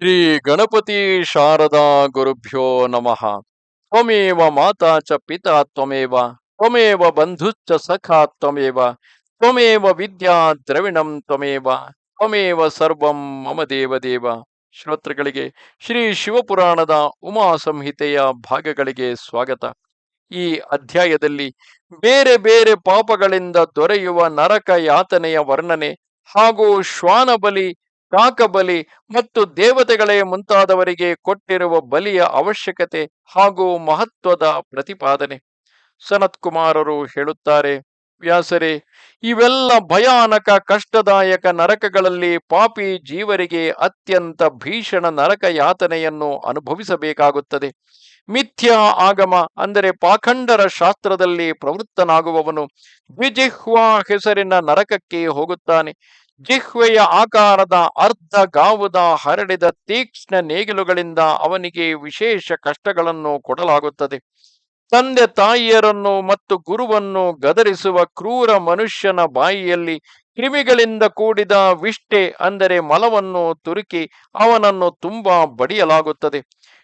ಶ್ರೀ ಗಣಪತಿ ಶಾರದಾ ಗುರುಭ್ಯೋ ನಮಃ. ತ್ವಮೇವ ಮಾತಾ ಚ ಪಿತಾ ತ್ವಮೇವ ತ್ವಮೇವ ಬಂಧುಶ್ಚ ಸಖಾ ತ್ವಮೇವ ತ್ವಮೇವ ವಿದ್ಯಾ ದ್ರವಿಣಂ ತ್ವಮೇವ ತ್ವಮೇವ ಸರ್ವಂ ಮಮ ದೇವ ಶ್ರೋತೃಗಳಿಗೆ ಶ್ರೀ ಶಿವಪುರಾಣದ ಉಮಾ ಸಂಹಿತೆಯ ಭಾಗಗಳಿಗೆ ಸ್ವಾಗತ. ಈ ಅಧ್ಯಾಯದಲ್ಲಿ ಬೇರೆ ಬೇರೆ ಪಾಪಗಳಿಂದ ದೊರೆಯುವ ನರಕ ಯಾತನೆಯ ವರ್ಣನೆ ಹಾಗೂ ಶ್ವಾನ ಬಲಿ ಕಾಕಬಲಿ ಮತ್ತು ದೇವತೆಗಳೇ ಮುಂತಾದವರಿಗೆ ಕೊಟ್ಟಿರುವ ಬಲಿಯ ಅವಶ್ಯಕತೆ ಹಾಗೂ ಮಹತ್ವದ ಪ್ರತಿಪಾದನೆ. ಸನತ್ ಕುಮಾರರು ಹೇಳುತ್ತಾರೆ, ವ್ಯಾಸರೇ, ಇವೆಲ್ಲ ಭಯಾನಕ, ಕಷ್ಟದಾಯಕ ನರಕಗಳಲ್ಲಿ ಪಾಪಿ ಜೀವರಿಗೆ ಅತ್ಯಂತ ಭೀಷಣ ನರಕ ಯಾತನೆಯನ್ನು ಅನುಭವಿಸಬೇಕಾಗುತ್ತದೆ. ಮಿಥ್ಯಾ ಆಗಮ ಅಂದರೆ ಪಾಖಂಡರ ಶಾಸ್ತ್ರದಲ್ಲಿ ಪ್ರವೃತ್ತನಾಗುವವನು ದ್ವಿಜಿಹ್ವಾ ಹೆಸರಿನ ನರಕಕ್ಕೆ ಹೋಗುತ್ತಾನೆ. ಜಿಹ್ವೆಯ ಆಕಾರದ ಅರ್ಧ ಗಾವುದ ಹರಡಿದ ತೀಕ್ಷ್ಣ ನೇಗಿಲುಗಳಿಂದ ಅವನಿಗೆ ವಿಶೇಷ ಕಷ್ಟಗಳನ್ನು ಕೊಡಲಾಗುತ್ತದೆ. ತಂದೆ ತಾಯಿಯರನ್ನು ಮತ್ತು ಗುರುವನ್ನು ಗದರಿಸುವ ಕ್ರೂರ ಮನುಷ್ಯನ ಬಾಯಿಯಲ್ಲಿ ಕ್ರಿಮಿಗಳಿಂದ ಕೂಡಿದ ವಿಷ್ಟೆ ಅಂದರೆ ಮಲವನ್ನು ತುರುಕಿ ಅವನನ್ನು ತುಂಬಾ ಬಡಿಯಲಾಗುತ್ತದೆ.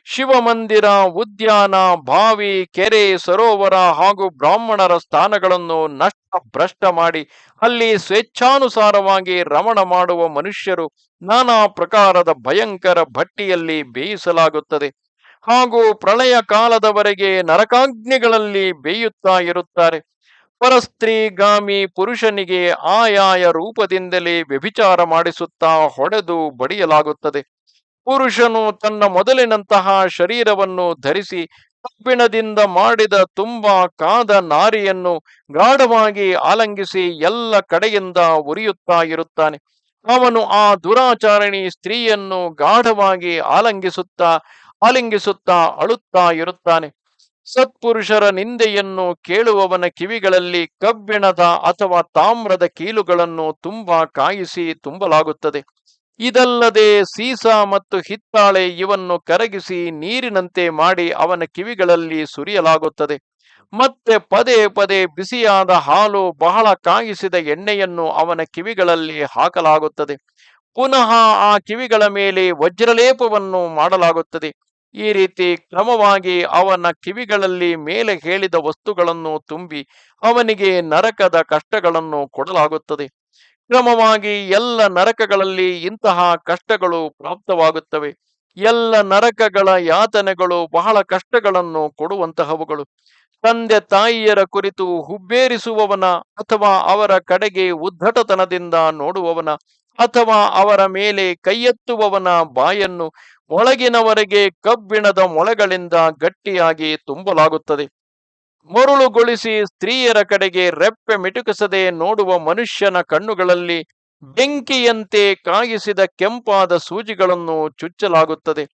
ಶಿವಮಂದಿರ, ಉದ್ಯಾನ, ಬಾವಿ, ಕೆರೆ, ಸರೋವರ ಹಾಗೂ ಬ್ರಾಹ್ಮಣರ ಸ್ಥಾನಗಳನ್ನು ನಷ್ಟ ಭ್ರಷ್ಟ ಮಾಡಿ ಅಲ್ಲಿ ಸ್ವೇಚ್ಛಾನುಸಾರವಾಗಿ ರಮಣ ಮಾಡುವ ಮನುಷ್ಯರು ನಾನಾ ಪ್ರಕಾರದ ಭಯಂಕರ ಭಟ್ಟಿಯಲ್ಲಿ ಬೇಯಿಸಲಾಗುತ್ತದೆ. ಹಾಗೂ ಪ್ರಳಯ ಕಾಲದವರೆಗೆ ನರಕಾಗ್ನಿಗಳಲ್ಲಿ ಬೇಯುತ್ತಾ ಇರುತ್ತಾರೆ. ಪರಸ್ತ್ರೀಗಾಮಿ ಪುರುಷನಿಗೆ ಆಯಾಯ ರೂಪದಿಂದಲೇ ವ್ಯಭಿಚಾರ ಮಾಡಿಸುತ್ತಾ ಹೊಡೆದು ಬಡಿಯಲಾಗುತ್ತದೆ. ಪುರುಷನು ತನ್ನ ಮೊದಲಿನಂತಹ ಶರೀರವನ್ನು ಧರಿಸಿ ಕಬ್ಬಿಣದಿಂದ ಮಾಡಿದ ತುಂಬಾ ಕಾದ ನಾರಿಯನ್ನು ಗಾಢವಾಗಿ ಆಲಂಗಿಸಿ ಎಲ್ಲ ಕಡೆಯಿಂದ ಉರಿಯುತ್ತಾ ಇರುತ್ತಾನೆ. ಅವನು ಆ ದುರಾಚಾರಣಿ ಸ್ತ್ರೀಯನ್ನು ಗಾಢವಾಗಿ ಆಲಂಗಿಸುತ್ತಾ, ಆಲಿಂಗಿಸುತ್ತಾ ಅಳುತ್ತಾ ಇರುತ್ತಾನೆ. ಸತ್ಪುರುಷರ ನಿಂದೆಯನ್ನು ಕೇಳುವವನ ಕಿವಿಗಳಲ್ಲಿ ಕಬ್ಬಿಣದ ಅಥವಾ ತಾಮ್ರದ ಕೀಲುಗಳನ್ನು ತುಂಬಾ ಕಾಯಿಸಿ ತುಂಬಲಾಗುತ್ತದೆ. ಇದಲ್ಲದೆ ಸೀಸ ಮತ್ತು ಹಿತ್ತಾಳೆ ಇವನ್ನು ಕರಗಿಸಿ ನೀರಿನಂತೆ ಮಾಡಿ ಅವನ ಕಿವಿಗಳಲ್ಲಿ ಸುರಿಯಲಾಗುತ್ತದೆ. ಮತ್ತೆ ಪದೇ ಪದೇ ಬಿಸಿಯಾದ ಹಾಲು ಬಹಳ ಕಾಯಿಸಿದ ಎಣ್ಣೆಯನ್ನು ಅವನ ಕಿವಿಗಳಲ್ಲಿ ಹಾಕಲಾಗುತ್ತದೆ. ಪುನಃ ಆ ಕಿವಿಗಳ ಮೇಲೆ ವಜ್ರಲೇಪವನ್ನು ಮಾಡಲಾಗುತ್ತದೆ. ಈ ರೀತಿ ಕ್ರಮವಾಗಿ ಅವನ ಕಿವಿಗಳಲ್ಲಿ ಮೇಲೆ ಹೇಳಿದ ವಸ್ತುಗಳನ್ನು ತುಂಬಿ ಅವನಿಗೆ ನರಕದ ಕಷ್ಟಗಳನ್ನು ಕೊಡಲಾಗುತ್ತದೆ. ಕ್ರಮವಾಗಿ ಎಲ್ಲ ನರಕಗಳಲ್ಲಿ ಇಂತಹ ಕಷ್ಟಗಳು ಪ್ರಾಪ್ತವಾಗುತ್ತವೆ. ಎಲ್ಲ ನರಕಗಳ ಯಾತನೆಗಳು ಬಹಳ ಕಷ್ಟಗಳನ್ನು ಕೊಡುವಂತಹವುಗಳು. ತಂದೆ ತಾಯಿಯರ ಕುರಿತು ಹುಬ್ಬೇರಿಸುವವನ ಅಥವಾ ಅವರ ಕಡೆಗೆ ಉದ್ಧಟತನದಿಂದ ನೋಡುವವನ ಅಥವಾ ಅವರ ಮೇಲೆ ಕೈಯೆತ್ತುವವನ ಬಾಯನ್ನು ಒಳಗಿನವರೆಗೆ ಕಬ್ಬಿಣದ ಮೊಳೆಗಳಿಂದ ಗಟ್ಟಿಯಾಗಿ ತುಂಬಲಾಗುತ್ತದೆ. ಮರುಳುಗೊಳಿಸಿ ಸ್ತ್ರೀಯರ ಕಡೆಗೆ ರೆಪ್ಪೆ ಮಿಟುಕಿಸದೆ ನೋಡುವ ಮನುಷ್ಯನ ಕಣ್ಣುಗಳಲ್ಲಿ ಬೆಂಕಿಯಂತೆ ಕಾಯಿಸಿದ ಕೆಂಪಾದ ಸೂಜಿಗಳನ್ನು ಚುಚ್ಚಲಾಗುತ್ತದೆ.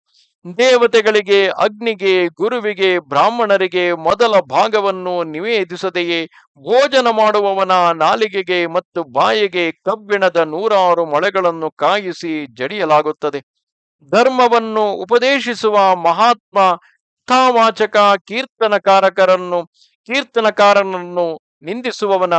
ದೇವತೆಗಳಿಗೆ, ಅಗ್ನಿಗೆ, ಗುರುವಿಗೆ, ಬ್ರಾಹ್ಮಣರಿಗೆ ಮೊದಲ ಭಾಗವನ್ನು ನಿವೇದಿಸದೆಯೇ ಭೋಜನ ಮಾಡುವವನ ನಾಲಿಗೆಗೆ ಮತ್ತು ಬಾಯಿಗೆ ಕಬ್ಬಿಣದ ನೂರಾರು ಮೊಳೆಗಳನ್ನು ಕಾಯಿಸಿ ಜಡಿಯಲಾಗುತ್ತದೆ. ಧರ್ಮವನ್ನು ಉಪದೇಶಿಸುವ ಮಹಾತ್ಮ ಕಥಾವಾಚಕ ಕೀರ್ತನಕಾರಕರನ್ನು, ಕೀರ್ತನಕಾರನನ್ನು ನಿಂದಿಸುವವನ,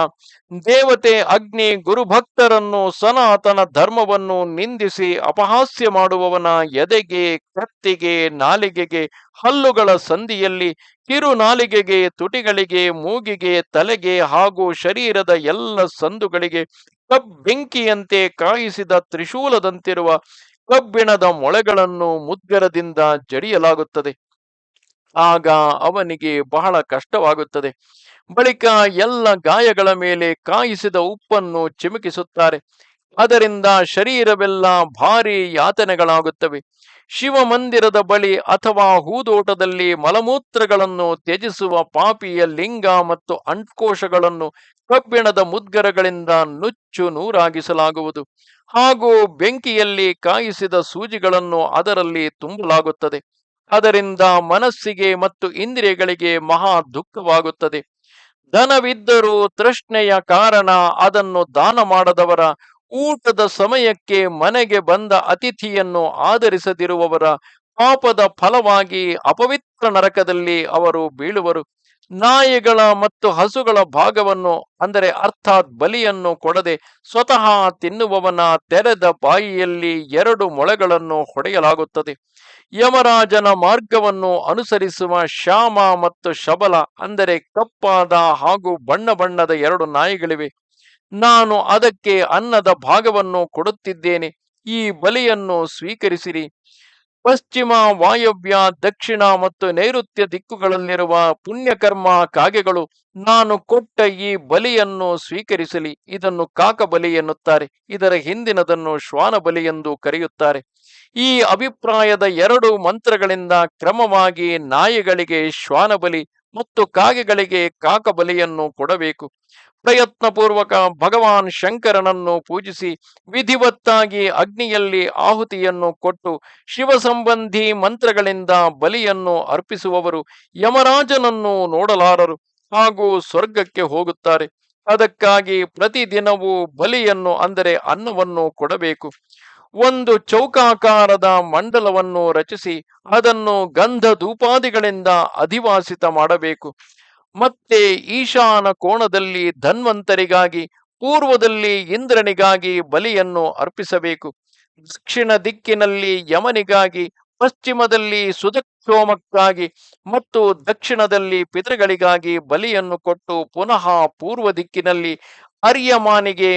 ದೇವತೆ ಅಗ್ನಿ ಗುರುಭಕ್ತರನ್ನು ಸನಾತನ ಧರ್ಮವನ್ನು ನಿಂದಿಸಿ ಅಪಹಾಸ್ಯ ಮಾಡುವವನ ಎದೆಗೆ, ಕತ್ತಿಗೆ, ನಾಲಿಗೆಗೆ, ಹಲ್ಲುಗಳ ಸಂಧಿಯಲ್ಲಿ ಕಿರು ನಾಲಿಗೆಗೆ ತುಟಿಗಳಿಗೆ, ಮೂಗಿಗೆ, ತಲೆಗೆ ಹಾಗೂ ಶರೀರದ ಎಲ್ಲ ಸಂದುಗಳಿಗೆ ಕಬ್ಬೆಂಕಿಯಂತೆ ಕಾಯಿಸಿದ ತ್ರಿಶೂಲದಂತಿರುವ ಕಬ್ಬಿಣದ ಮೊಳೆಗಳನ್ನು ಮುದ್ಗರದಿಂದ ಜಡಿಯಲಾಗುತ್ತದೆ. ಆಗ ಅವನಿಗೆ ಬಹಳ ಕಷ್ಟವಾಗುತ್ತದೆ. ಬಳಿಕ ಎಲ್ಲ ಗಾಯಗಳ ಮೇಲೆ ಕಾಯಿಸಿದ ಉಪ್ಪನ್ನು ಚಿಮುಕಿಸುತ್ತಾರೆ. ಅದರಿಂದ ಶರೀರವೆಲ್ಲ ಭಾರಿ ಯಾತನೆಗಳಾಗುತ್ತವೆ. ಶಿವಮಂದಿರದ ಬಳಿ ಅಥವಾ ಹೂದೋಟದಲ್ಲಿ ಮಲಮೂತ್ರಗಳನ್ನು ತ್ಯಜಿಸುವ ಪಾಪಿಯ ಲಿಂಗ ಮತ್ತು ಅಂಟ್ಕೋಶಗಳನ್ನು ಕಬ್ಬಿಣದ ಮುದ್ಗರಗಳಿಂದ ನುಚ್ಚು ನೂರಾಗಿಸಲಾಗುವುದು. ಹಾಗೂ ಬೆಂಕಿಯಲ್ಲಿ ಕಾಯಿಸಿದ ಸೂಜಿಗಳನ್ನು ಅದರಲ್ಲಿ ತುಂಬಲಾಗುತ್ತದೆ. ಅದರಿಂದ ಮನಸ್ಸಿಗೆ ಮತ್ತು ಇಂದ್ರಿಯಗಳಿಗೆ ಮಹಾ ದುಃಖವಾಗುತ್ತದೆ. ಧನವಿದ್ದರೂ ತೃಷ್ಣೆಯ ಕಾರಣ ಅದನ್ನು ದಾನ ಮಾಡದವರ, ಊಟದ ಸಮಯಕ್ಕೆ ಮನೆಗೆ ಬಂದ ಅತಿಥಿಯನ್ನು ಆಧರಿಸದಿರುವವರ ಪಾಪದ ಫಲವಾಗಿ ಅಪವಿತ್ರ ನರಕದಲ್ಲಿ ಅವರು ಬೀಳುವರು. ನಾಯಿಗಳ ಮತ್ತು ಹಸುಗಳ ಭಾಗವನ್ನು, ಅಂದರೆ ಅರ್ಥಾತ್ ಬಲಿಯನ್ನು ಕೊಡದೆ ಸ್ವತಃ ತಿನ್ನುವವನ ತೆರೆದ ಬಾಯಿಯಲ್ಲಿ ಎರಡು ಮೊಳೆಗಳನ್ನು ಹೊಡೆಯಲಾಗುತ್ತದೆ. ಯಮರಾಜನ ಮಾರ್ಗವನ್ನು ಅನುಸರಿಸುವ ಶ್ಯಾಮ ಮತ್ತು ಶಬಲ, ಅಂದರೆ ಕಪ್ಪಾದ ಹಾಗೂ ಬಣ್ಣ ಬಣ್ಣದ ಎರಡು ನಾಯಿಗಳಿವೆ. ನಾನು ಅದಕ್ಕೆ ಅನ್ನದ ಭಾಗವನ್ನು ಕೊಡುತ್ತಿದ್ದೇನೆ. ಈ ಬಲಿಯನ್ನು ಸ್ವೀಕರಿಸಿರಿ. ಪಶ್ಚಿಮ ವಾಯವ್ಯ, ದಕ್ಷಿಣ ಮತ್ತು ನೈಋತ್ಯ ದಿಕ್ಕುಗಳಲ್ಲಿರುವ ಪುಣ್ಯಕರ್ಮ ಕಾಗೆಗಳು, ನಾನು ಕೊಟ್ಟ ಈ ಬಲಿಯನ್ನು ಸ್ವೀಕರಿಸಲಿ. ಇದನ್ನು ಕಾಕಬಲಿ ಎನ್ನುತ್ತಾರೆ. ಇದರ ಹಿಂದಿನದನ್ನು ಶ್ವಾನ ಬಲಿ ಎಂದು ಕರೆಯುತ್ತಾರೆ. ಈ ಅಭಿಪ್ರಾಯದ ಎರಡು ಮಂತ್ರಗಳಿಂದ ಕ್ರಮವಾಗಿ ನಾಯಿಗಳಿಗೆ ಶ್ವಾನ ಬಲಿ ಮತ್ತು ಕಾಗೆಗಳಿಗೆ ಕಾಕ ಬಲಿಯನ್ನು ಕೊಡಬೇಕು. ಪ್ರಯತ್ನಪೂರ್ವಕ ಭಗವಾನ್ ಶಂಕರನನ್ನು ಪೂಜಿಸಿ ವಿಧಿವತ್ತಾಗಿ ಅಗ್ನಿಯಲ್ಲಿ ಆಹುತಿಯನ್ನು ಕೊಟ್ಟು ಶಿವ ಸಂಬಂಧಿ ಮಂತ್ರಗಳಿಂದ ಬಲಿಯನ್ನು ಅರ್ಪಿಸುವವರು ಯಮರಾಜನನ್ನು ನೋಡಲಾರರು ಹಾಗೂ ಸ್ವರ್ಗಕ್ಕೆ ಹೋಗುತ್ತಾರೆ. ಅದಕ್ಕಾಗಿ ಪ್ರತಿದಿನವೂ ಬಲಿಯನ್ನು ಅಂದರೆ ಅನ್ನವನ್ನು ಕೊಡಬೇಕು. ಒಂದು ಚೌಕಾಕಾರದ ಮಂಡಲವನ್ನು ರಚಿಸಿ ಅದನ್ನು ಗಂಧ ಧೂಪಾದಿಗಳಿಂದ ಅಧಿವಾಸಿತ ಮಾಡಬೇಕು. ಮತ್ತೆ ಈಶಾನ ಕೋಣದಲ್ಲಿ ಧನ್ವಂತರಿಗಾಗಿ, ಪೂರ್ವದಲ್ಲಿ ಇಂದ್ರನಿಗಾಗಿ ಬಲಿಯನ್ನು ಅರ್ಪಿಸಬೇಕು. ದಕ್ಷಿಣ ದಿಕ್ಕಿನಲ್ಲಿ ಯಮನಿಗಾಗಿ, ಪಶ್ಚಿಮದಲ್ಲಿ ಸುದಕ್ಷೋಮಕ್ಕಾಗಿ ಮತ್ತು ದಕ್ಷಿಣದಲ್ಲಿ ಪಿತೃಗಳಿಗಾಗಿ ಬಲಿಯನ್ನು ಕೊಟ್ಟು ಪುನಃ ಪೂರ್ವ ದಿಕ್ಕಿನಲ್ಲಿ ಅರ್ಯಮಾನಿಗೆ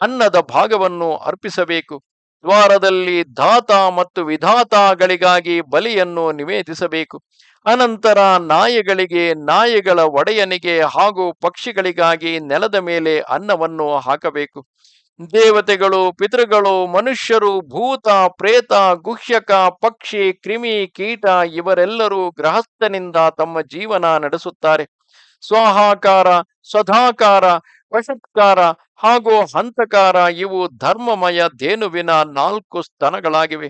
ಅನ್ನದ ಭಾಗವನ್ನು ಅರ್ಪಿಸಬೇಕು. ದ್ವಾರದಲ್ಲಿ ಧಾತ ಮತ್ತು ವಿಧಾತಗಳಿಗಾಗಿ ಬಲಿಯನ್ನು ನಿವೇದಿಸಬೇಕು. ಅನಂತರ ನಾಯಿಗಳಿಗೆ, ನಾಯಿಗಳ ಒಡೆಯನಿಗೆ ಹಾಗೂ ಪಕ್ಷಿಗಳಿಗಾಗಿ ನೆಲದ ಮೇಲೆ ಅನ್ನವನ್ನು ಹಾಕಬೇಕು. ದೇವತೆಗಳು, ಪಿತೃಗಳು, ಮನುಷ್ಯರು, ಭೂತ, ಪ್ರೇತ, ಗುಹ್ಯಕ, ಪಕ್ಷಿ, ಕ್ರಿಮಿ, ಕೀಟ ಇವರೆಲ್ಲರೂ ಗೃಹಸ್ಥನಿಂದ ತಮ್ಮ ಜೀವನ ನಡೆಸುತ್ತಾರೆ. ಸ್ವಾಹಾಕಾರ ಸ್ವಧಾಕಾರ ವಶತ್ಕಾರ ಹಾಗೂ ಹಂತಕಾರ ಇವು ಧರ್ಮಮಯ ಧೇನುವಿನ ನಾಲ್ಕು ಸ್ತನಗಳಾಗಿವೆ.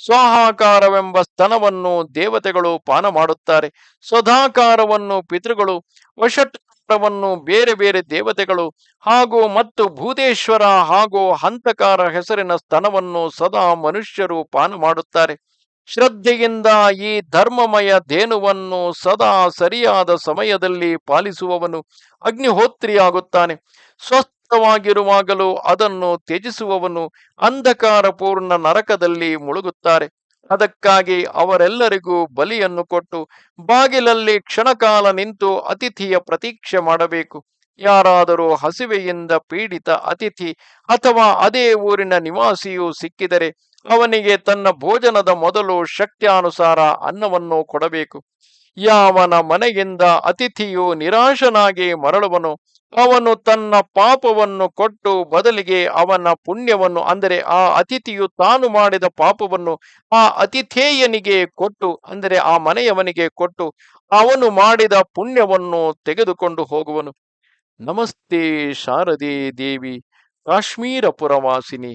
ಸ್ವಾಹಾಕಾರವೆಂಬ ಸ್ತನವನ್ನು ದೇವತೆಗಳು ಪಾನ ಮಾಡುತ್ತಾರೆ. ಸ್ವಧಾಕಾರವನ್ನು ಪಿತೃಗಳು ವಶತ್ಕಾರವನ್ನು ಬೇರೆ ಬೇರೆ ದೇವತೆಗಳು ಹಾಗೂ ಮತ್ತು ಭೂತೇಶ್ವರ ಹಾಗೂ ಹಂತಕಾರ ಹೆಸರಿನ ಸ್ತನವನ್ನು ಸದಾ ಮನುಷ್ಯರು ಪಾನ ಮಾಡುತ್ತಾರೆ. ಶ್ರದ್ಧೆಯಿಂದ ಈ ಧರ್ಮಮಯ ಧೇನುವನ್ನು ಸದಾ ಸರಿಯಾದ ಸಮಯದಲ್ಲಿ ಪಾಲಿಸುವವನು ಅಗ್ನಿಹೋತ್ರಿಯಾಗುತ್ತಾನೆ. ಸ್ವಸ್ಥವಾಗಿರುವಾಗಲೂ ಅದನ್ನು ತ್ಯಜಿಸುವವನು ಅಂಧಕಾರಪೂರ್ಣ ನರಕದಲ್ಲಿ ಮುಳುಗುತ್ತಾರೆ. ಅದಕ್ಕಾಗಿ ಅವರೆಲ್ಲರಿಗೂ ಬಲಿಯನ್ನು ಕೊಟ್ಟು ಬಾಗಿಲಲ್ಲಿ ಕ್ಷಣಕಾಲ ನಿಂತು ಅತಿಥಿಯ ಪ್ರತೀಕ್ಷೆ ಮಾಡಬೇಕು. ಯಾರಾದರೂ ಹಸಿವೆಯಿಂದ ಪೀಡಿತ ಅತಿಥಿ ಅಥವಾ ಅದೇ ಊರಿನ ನಿವಾಸಿಯು ಸಿಕ್ಕಿದರೆ ಅವನಿಗೆ ತನ್ನ ಭೋಜನದ ಮೊದಲು ಶಕ್ತ್ಯಾನುಸಾರ ಅನ್ನವನ್ನು ಕೊಡಬೇಕು. ಯಾವನ ಮನೆಯಿಂದ ಅತಿಥಿಯು ನಿರಾಶನಾಗಿ ಮರಳುವನು, ಅವನು ತನ್ನ ಪಾಪವನ್ನು ಕೊಟ್ಟು ಬದಲಿಗೆ ಅವನ ಪುಣ್ಯವನ್ನು, ಅಂದರೆ ಆ ಅತಿಥಿಯು ತಾನು ಮಾಡಿದ ಪಾಪವನ್ನು ಆ ಅತಿಥೇಯನಿಗೆ ಕೊಟ್ಟು, ಅಂದರೆ ಆ ಮನೆಯವನಿಗೆ ಕೊಟ್ಟು ಅವನು ಮಾಡಿದ ಪುಣ್ಯವನ್ನು ತೆಗೆದುಕೊಂಡು ಹೋಗುವನು. ನಮಸ್ತೆ ಶಾರದೆ ದೇವಿ, ಕಾಶ್ಮೀರ ಪುರವಾಸಿನಿ.